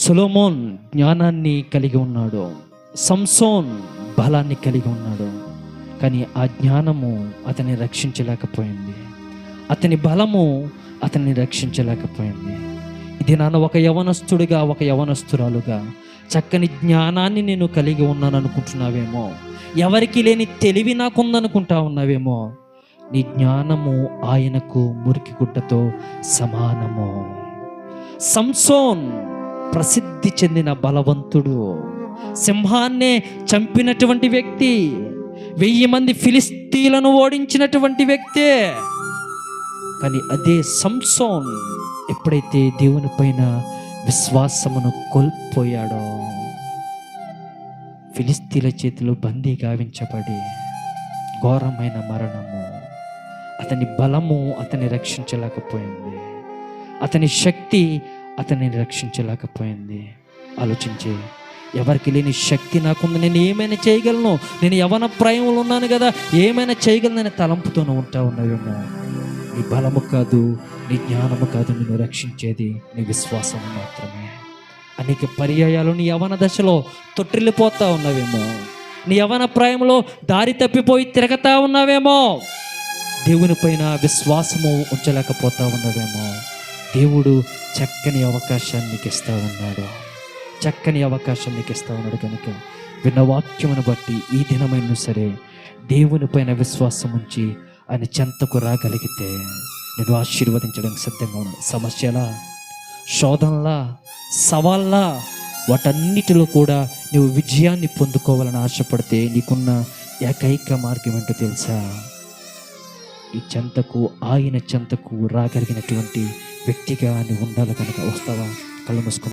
సొలోమోన్ జ్ఞానాన్ని కలిగి ఉన్నాడు. సంసోన్ బలాన్ని కలిగి ఉన్నాడు. కానీ ఆ జ్ఞానము అతన్ని రక్షించలేకపోయింది. అతని బలము అతన్ని రక్షించలేకపోయింది. ఇది నాన్న ఒక యవనస్తుడిగా ఒక యవనస్తురాలుగా చక్కని జ్ఞానాన్ని నేను కలిగి ఉన్నాను అనుకుంటున్నావేమో ఎవరికి లేని తెలివి నాకుందనుకుంటా ఉన్నావేమో? నీ జ్ఞానము ఆయనకు మురికి గుడ్డతో సమానము. సంసోన్ ప్రసిద్ధి చెందిన బలవంతుడు. సింహాన్నే చంపినటువంటి వ్యక్తి వెయ్యి మంది ఫిలిస్తీలను ఓడించినటువంటి వ్యక్తే. కానీ అదే సంసోన్ ఎప్పుడైతే దేవుని పైన విశ్వాసమును కోల్పోయాడో ఫిలిస్తీల చేతిలో బందీ గావించబడి ఘోరమైన మరణము అతని బలము అతన్ని రక్షించలేకపోయింది. అతని శక్తి అతన్ని రక్షించలేకపోయింది. ఆలోచించే ఎవరికి లేని శక్తి నాకుంది. నేను ఏమైనా చేయగలను? నేను యవన ప్రాయంలో ఉన్నాను కదా. ఏమైనా చేయగలనని తలంపుతోనే ఉంటా ఉన్నావేమో. నీ బలము కాదు నీ జ్ఞానము కాదు నిన్ను రక్షించేది నీ విశ్వాసం మాత్రమే. అనేక పర్యాయాలు నీ యవన దశలో తొట్టిల్లిపోతా ఉన్నావేమో. నీ యవన ప్రాయంలో దారి తప్పిపోయి తిరగతా ఉన్నావేమో. దేవుని పైన విశ్వాసము ఉంచలేకపోతా ఉన్నవేమో. దేవుడు చక్కని అవకాశాన్ని నీకు ఉన్నాడు. చక్కని అవకాశం నీకు ఉన్నాడు కనుక విన్న వాక్యమును బట్టి ఈ దినమైన సరే దేవుని పైన విశ్వాసం ఉంచి ఆయన చెంతకు రాగలిగితే నేను ఆశీర్వదించడానికి సిద్ధంగా ఉన్నాను సమస్యలా? శోధనలా? సవాళ్ళ? వాటన్నిటిలో కూడా నువ్వు విజయాన్ని పొందుకోవాలని ఆశపడితే నీకున్న ఏకైక మార్గం ఏంటో తెలుసా? ఈ చెంతకు ఆయన చెంతకు రాగలిగినటువంటి వ్యక్తిగా నువ్వు ఉండాలి కనుక వస్తావా? కళ్ళు మూసుకొని